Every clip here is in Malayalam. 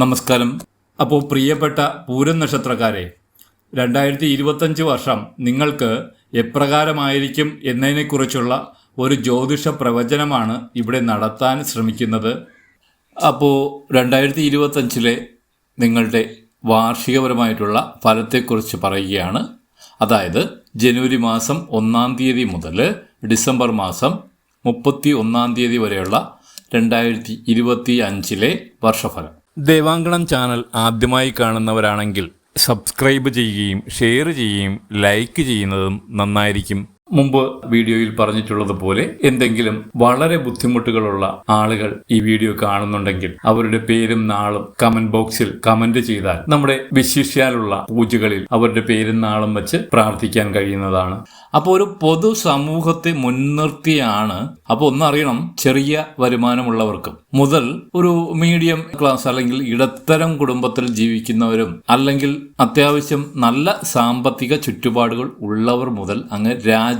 നമസ്കാരം. അപ്പോൾ പ്രിയപ്പെട്ട പൂരം നക്ഷത്രക്കാരെ രണ്ടായിരത്തി ഇരുപത്തഞ്ച് വർഷം നിങ്ങൾക്ക് എപ്രകാരമായിരിക്കും എന്നതിനെക്കുറിച്ചുള്ള ഒരു ജ്യോതിഷ പ്രവചനമാണ് ഇവിടെ നടത്താൻ ശ്രമിക്കുന്നത്. അപ്പോൾ രണ്ടായിരത്തി ഇരുപത്തഞ്ചിലെ നിങ്ങളുടെ വാർഷികപരമായിട്ടുള്ള ഫലത്തെക്കുറിച്ച് പറയുകയാണ്. അതായത് ജനുവരി മാസം ഒന്നാം തീയതി മുതൽ ഡിസംബർ മാസം മുപ്പത്തി ഒന്നാം തീയതി വരെയുള്ള രണ്ടായിരത്തി ഇരുപത്തി അഞ്ചിലെ വർഷഫലം. ദേവാങ്കണം ചാനൽ ആദ്യമായി കാണുന്നവരാണെങ്കിൽ സബ്സ്ക്രൈബ് ചെയ്യുകയും ഷെയർ ചെയ്യുകയും ലൈക്ക് ചെയ്യുന്നതും നന്നായിരിക്കും. മുമ്പ് വീഡിയോയിൽ പറഞ്ഞിട്ടുള്ളതുപോലെ എന്തെങ്കിലും വളരെ ബുദ്ധിമുട്ടുകളുള്ള ആളുകൾ ഈ വീഡിയോ കാണുന്നുണ്ടെങ്കിൽ അവരുടെ പേരും നാളും കമന്റ് ബോക്സിൽ കമന്റ് ചെയ്താൽ നമ്മുടെ വിശിഷ്യാലുള്ള പൂജകളിൽ അവരുടെ പേരും നാളും വെച്ച് പ്രാർത്ഥിക്കാൻ കഴിയുന്നതാണ്. അപ്പോൾ ഒരു പൊതു സമൂഹത്തെ മുൻനിർത്തിയാണ് അപ്പോൾ ഒന്നറിയണം ചെറിയ വരുമാനമുള്ളവർക്കും മുതൽ ഒരു മീഡിയം ക്ലാസ് അല്ലെങ്കിൽ ഇടത്തരം കുടുംബത്തിൽ ജീവിക്കുന്നവരും അല്ലെങ്കിൽ അത്യാവശ്യം നല്ല സാമ്പത്തിക ചുറ്റുപാടുകൾ ഉള്ളവർ മുതൽ അങ്ങ്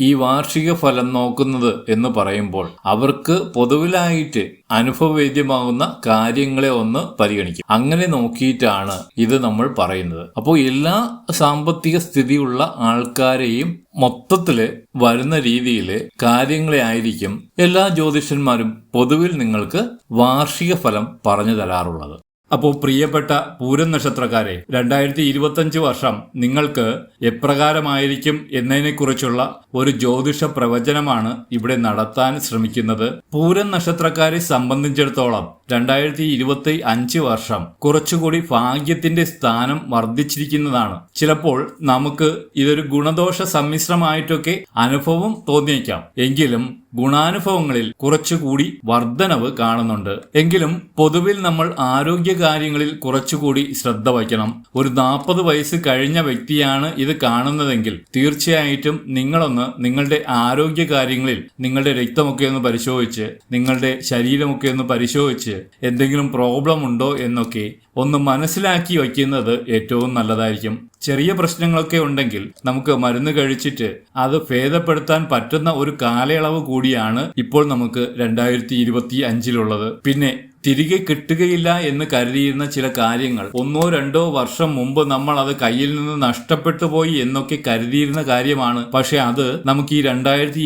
ഈ വാർഷിക ഫലം നോക്കുന്നത് എന്ന് പറയുമ്പോൾ അവർക്ക് പൊതുവിലായിട്ട് അനുഭവവേദ്യമാകുന്ന കാര്യങ്ങളെ ഒന്ന് പരിഗണിക്കും. അങ്ങനെ നോക്കിയിട്ടാണ് ഇത് നമ്മൾ പറയുന്നത്. അപ്പോൾ എല്ലാ സാമ്പത്തിക സ്ഥിതിയുള്ള ആൾക്കാരെയും മൊത്തത്തിൽ വരുന്ന രീതിയിൽ കാര്യങ്ങളെ ആയിരിക്കും എല്ലാ ജ്യോതിഷന്മാരും പൊതുവിൽ നിങ്ങൾക്ക് വാർഷിക ഫലം പറഞ്ഞു തരാറുള്ളത്. അപ്പോൾ പ്രിയപ്പെട്ട പൂരം നക്ഷത്രക്കാരെ രണ്ടായിരത്തി ഇരുപത്തഞ്ച് വർഷം നിങ്ങൾക്ക് എപ്രകാരമായിരിക്കും എന്നതിനെക്കുറിച്ചുള്ള ഒരു ജ്യോതിഷ പ്രവചനമാണ് ഇവിടെ നടത്താൻ ശ്രമിക്കുന്നത്. പൂരം നക്ഷത്രക്കാരെ സംബന്ധിച്ചിടത്തോളം രണ്ടായിരത്തി ഇരുപത്തി അഞ്ച് വർഷം കുറച്ചുകൂടി ഭാഗ്യത്തിന്റെ സ്ഥാനം വർദ്ധിച്ചിരിക്കുന്നതാണ്. ചിലപ്പോൾ നമുക്ക് ഇതൊരു ഗുണദോഷ സമ്മിശ്രമായിട്ടൊക്കെ അനുഭവം തോന്നിയേക്കാം. എങ്കിലും ഗുണാനുഭവങ്ങളിൽ കുറച്ചുകൂടി വർധനവ് കാണുന്നുണ്ട്. എങ്കിലും പൊതുവിൽ നമ്മൾ ആരോഗ്യ കാര്യങ്ങളിൽ കുറച്ചുകൂടി ശ്രദ്ധ വയ്ക്കണം. ഒരു നാൽപ്പത് വയസ്സ് കഴിഞ്ഞ വ്യക്തിയാണ് ഇത് കാണുന്നതെങ്കിൽ തീർച്ചയായിട്ടും നിങ്ങളൊന്ന് നിങ്ങളുടെ ആരോഗ്യ കാര്യങ്ങളിൽ നിങ്ങളുടെ രക്തമൊക്കെ ഒന്ന് പരിശോധിച്ച് നിങ്ങളുടെ ശരീരമൊക്കെ ഒന്ന് പരിശോധിച്ച് എന്തെങ്കിലും പ്രോബ്ലം ഉണ്ടോ എന്നൊക്കെ ഒന്ന് മനസ്സിലാക്കി വയ്ക്കുന്നത് ഏറ്റവും നല്ലതായിരിക്കും. ചെറിയ പ്രശ്നങ്ങളൊക്കെ ഉണ്ടെങ്കിൽ നമുക്ക് മരുന്ന് കഴിച്ചിട്ട് അത് ഭേദപ്പെടുത്താൻ പറ്റുന്ന ഒരു കാലയളവ് കൂടിയാണ് ഇപ്പോൾ നമുക്ക് രണ്ടായിരത്തി ഇരുപത്തി അഞ്ചിലുള്ളത് പിന്നെ തിരികെ കിട്ടുകയില്ല എന്ന് കരുതിയിരുന്ന ചില കാര്യങ്ങൾ. ഒന്നോ രണ്ടോ വർഷം മുമ്പ് നമ്മൾ അത് കയ്യിൽ നിന്ന് നഷ്ടപ്പെട്ടു പോയി എന്നൊക്കെ കരുതിയിരുന്ന കാര്യമാണ്. പക്ഷെ അത് നമുക്ക് ഈ രണ്ടായിരത്തി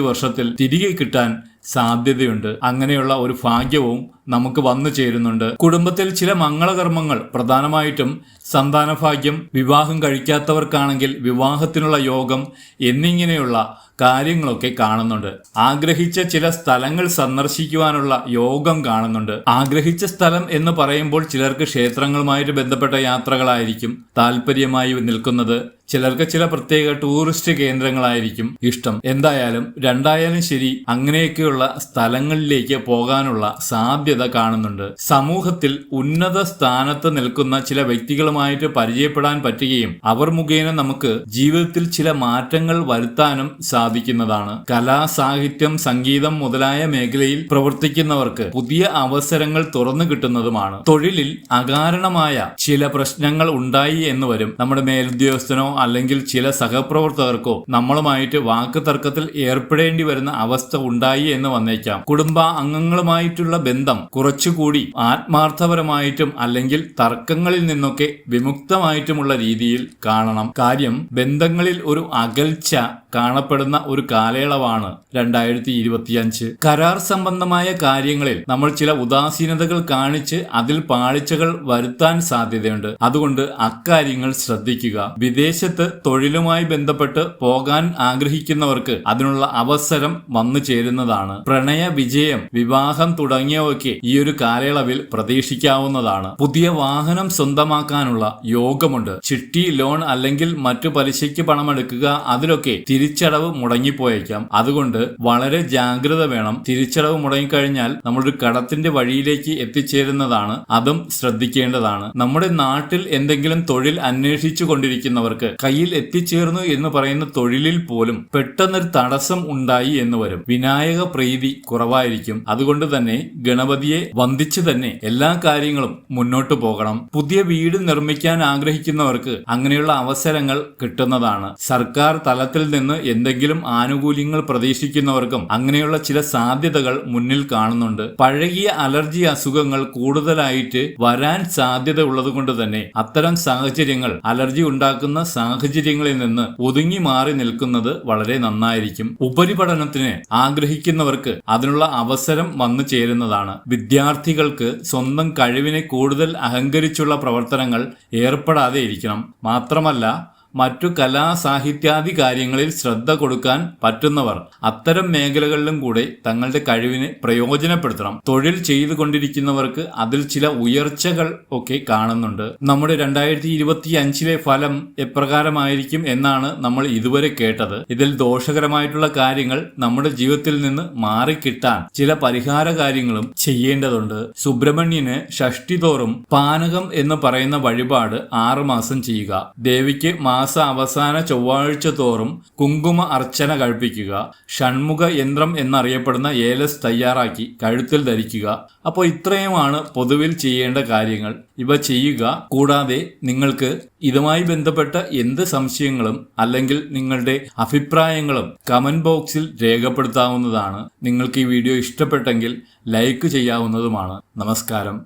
വർഷത്തിൽ തിരികെ കിട്ടാൻ സാധ്യതയുണ്ട്. അങ്ങനെയുള്ള ഒരു ഭാഗ്യവും നമുക്ക് വന്നു ചേരുന്നുണ്ട്. കുടുംബത്തിൽ ചില മംഗളകർമ്മങ്ങൾ പ്രധാനമായിട്ടും സന്താനഭാഗ്യം വിവാഹം കഴിക്കാത്തവർക്കാണെങ്കിൽ വിവാഹത്തിനുള്ള യോഗം എന്നിങ്ങനെയുള്ള കാര്യങ്ങളൊക്കെ കാണുന്നുണ്ട്. ആഗ്രഹിച്ച ചില സ്ഥലങ്ങൾ സന്ദർശിക്കുവാനുള്ള യോഗം കാണുന്നുണ്ട്. ആഗ്രഹിച്ച സ്ഥലം എന്ന് പറയുമ്പോൾ ചിലർക്ക് ക്ഷേത്രങ്ങളുമായിട്ട് ബന്ധപ്പെട്ട യാത്രകളായിരിക്കും താല്പര്യമായി നിൽക്കുന്നത്. ചിലർക്ക് ചില പ്രത്യേക ടൂറിസ്റ്റ് കേന്ദ്രങ്ങളായിരിക്കും ഇഷ്ടം. എന്തായാലും രണ്ടായാലും ശരി അങ്ങനെയൊക്കെയുള്ള സ്ഥലങ്ങളിലേക്ക് പോകാനുള്ള സാധ്യത കാണുന്നുണ്ട്. സമൂഹത്തിൽ ഉന്നത സ്ഥാനത്ത് നിൽക്കുന്ന ചില വ്യക്തികളുമായിട്ട് പരിചയപ്പെടാൻ പറ്റുകയും അവർ മുഖേന നമുക്ക് ജീവിതത്തിൽ ചില മാറ്റങ്ങൾ വരുത്താനും സാധിക്കുന്നതാണ്. കലാ സാഹിത്യം സംഗീതം മുതലായ മേഖലയിൽ പ്രവർത്തിക്കുന്നവർക്ക് പുതിയ അവസരങ്ങൾ തുറന്നു കിട്ടുന്നതുമാണ്. തൊഴിലിൽ അകാരണമായ ചില പ്രശ്നങ്ങൾ ഉണ്ടായി എന്ന് വരും. നമ്മുടെ മേലുദ്യോഗസ്ഥനോ അല്ലെങ്കിൽ ചില സഹപ്രവർത്തകർക്കോ നമ്മളുമായിട്ട് വാക്ക് തർക്കത്തിൽ ഏർപ്പെടേണ്ടി വരുന്ന അവസ്ഥ ഉണ്ടായി എന്ന് വന്നേക്കാം. കുടുംബ അംഗങ്ങളുമായിട്ടുള്ള ബന്ധം കുറച്ചുകൂടി ആത്മാർത്ഥപരമായിട്ടും അല്ലെങ്കിൽ തർക്കങ്ങളിൽ നിന്നൊക്കെ വിമുക്തമായിട്ടുമുള്ള രീതിയിൽ കാണണം. കാര്യം ബന്ധങ്ങളിൽ ഒരു അകൽച്ച കാണപ്പെടുന്ന ഒരു കാലയളവാണ് രണ്ടായിരത്തി ഇരുപത്തിയഞ്ച് കരാർ സംബന്ധമായ കാര്യങ്ങളിൽ നമ്മൾ ചില ഉദാസീനതകൾ കാണിച്ച് അതിൽ പാളിച്ചകൾ വരുത്താൻ സാധ്യതയുണ്ട്. അതുകൊണ്ട് അക്കാര്യങ്ങൾ ശ്രദ്ധിക്കുക. വിദേശത്ത് തൊഴിലുമായി ബന്ധപ്പെട്ട് പോകാൻ ആഗ്രഹിക്കുന്നവർക്ക് അതിനുള്ള അവസരം വന്നു ചേരുന്നതാണ്. പ്രണയ വിജയം വിവാഹം തുടങ്ങിയവയ്ക്ക് ഈ ഒരു കാലയളവിൽ പ്രതീക്ഷിക്കാവുന്നതാണ്. പുതിയ വാഹനം സ്വന്തമാക്കാനുള്ള യോഗമുണ്ട്. ചിട്ടി ലോൺ അല്ലെങ്കിൽ മറ്റു പലിശയ്ക്ക് പണമെടുക്കുക അതിലൊക്കെ തിരിച്ചടവ് മുടങ്ങിപ്പോയേക്കാം. അതുകൊണ്ട് വളരെ ജാഗ്രത വേണം തിരിച്ചടവ് മുടങ്ങിക്കഴിഞ്ഞാൽ നമ്മളൊരു കടത്തിന്റെ വഴിയിലേക്ക് എത്തിച്ചേരുന്നതാണ്. അതും ശ്രദ്ധിക്കേണ്ടതാണ്. നമ്മുടെ നാട്ടിൽ എന്തെങ്കിലും തൊഴിൽ അന്വേഷിച്ചു കൊണ്ടിരിക്കുന്നവർക്ക് കയ്യിൽ എത്തിച്ചേർന്നു എന്ന് പറയുന്ന തൊഴിലിൽ പോലും പെട്ടെന്നൊരു തടസ്സം ഉണ്ടായി എന്ന് വരും. വിനായക പ്രീതി കുറവായിരിക്കും. അതുകൊണ്ട് തന്നെ ഗണപതിയെ വന്ദിച്ചു തന്നെ എല്ലാ കാര്യങ്ങളും മുന്നോട്ട് പോകണം. പുതിയ വീട് നിർമ്മിക്കാൻ ആഗ്രഹിക്കുന്നവർക്ക് അങ്ങനെയുള്ള അവസരങ്ങൾ കിട്ടുന്നതാണ്. സർക്കാർ തലത്തിൽ നിന്ന് എന്തെങ്കിലും ആനുകൂല്യങ്ങൾ പ്രതീക്ഷിക്കുന്നവർക്കും അങ്ങനെയുള്ള ചില സാധ്യതകൾ മുന്നിൽ കാണുന്നുണ്ട്. പഴകിയ അലർജി അസുഖങ്ങൾ കൂടുതലായിട്ട് വരാൻ സാധ്യത ഉള്ളതുകൊണ്ട് തന്നെ അത്തരം സാഹചര്യങ്ങൾ അലർജി ഉണ്ടാക്കുന്ന സാഹചര്യങ്ങളിൽ നിന്ന് ഒതുങ്ങി മാറി നിൽക്കുന്നത് വളരെ നന്നായിരിക്കും. ഉപരിപഠനത്തിന് ആഗ്രഹിക്കുന്നവർക്ക് അതിനുള്ള അവസരം വന്നു ചേരുന്നതാണ്. വിദ്യാർത്ഥികൾക്ക് സ്വന്തം കഴിവിനെ കൂടുതൽ അഹങ്കരിച്ചുള്ള പ്രവർത്തനങ്ങൾ ഏർപ്പെടാതെ ഇരിക്കണം. മാത്രമല്ല മറ്റു കലാ സാഹിത്യാദി കാര്യങ്ങളിൽ ശ്രദ്ധ കൊടുക്കാൻ പറ്റുന്നവർ അത്തരം മേഖലകളിലും കൂടെ തങ്ങളുടെ കഴിവിനെ പ്രയോജനപ്പെടുത്തണം. തൊഴിൽ ചെയ്തു കൊണ്ടിരിക്കുന്നവർക്ക് അതിൽ ചില ഉയർച്ചകൾ ഒക്കെ കാണുന്നുണ്ട്. നമ്മുടെ രണ്ടായിരത്തി ഇരുപത്തി അഞ്ചിലെ ഫലം എപ്രകാരമായിരിക്കും എന്നാണ് നമ്മൾ ഇതുവരെ കേട്ടത്. ഇതിൽ ദോഷകരമായിട്ടുള്ള കാര്യങ്ങൾ നമ്മുടെ ജീവിതത്തിൽ നിന്ന് മാറിക്കിട്ടാൻ ചില പരിഹാര കാര്യങ്ങളും ചെയ്യേണ്ടതുണ്ട്. സുബ്രഹ്മണ്യന് ഷഷ്ടി തോറും പാനകം എന്ന് പറയുന്ന വഴിപാട് ആറുമാസം ചെയ്യുക. ദേവിക്ക് മാസ അവസാന ചൊവ്വാഴ്ച തോറും കുങ്കുമ അർച്ചന കഴിപ്പിക്കുക ഷൺമുഖ യന്ത്രം എന്നറിയപ്പെടുന്ന ഏലസ് തയ്യാറാക്കി കഴുത്തിൽ ധരിക്കുക. അപ്പോൾ ഇത്രയുമാണ് പൊതുവിൽ ചെയ്യേണ്ട കാര്യങ്ങൾ. ഇവ ചെയ്യുക കൂടാതെ നിങ്ങൾക്ക് ഇതുമായി ബന്ധപ്പെട്ട എന്ത് സംശയങ്ങളും അല്ലെങ്കിൽ നിങ്ങളുടെ അഭിപ്രായങ്ങളും കമന്റ് ബോക്സിൽ രേഖപ്പെടുത്താവുന്നതാണ്. നിങ്ങൾക്ക് ഈ വീഡിയോ ഇഷ്ടപ്പെട്ടെങ്കിൽ ലൈക്ക് ചെയ്യാവുന്നതുമാണ്. നമസ്കാരം.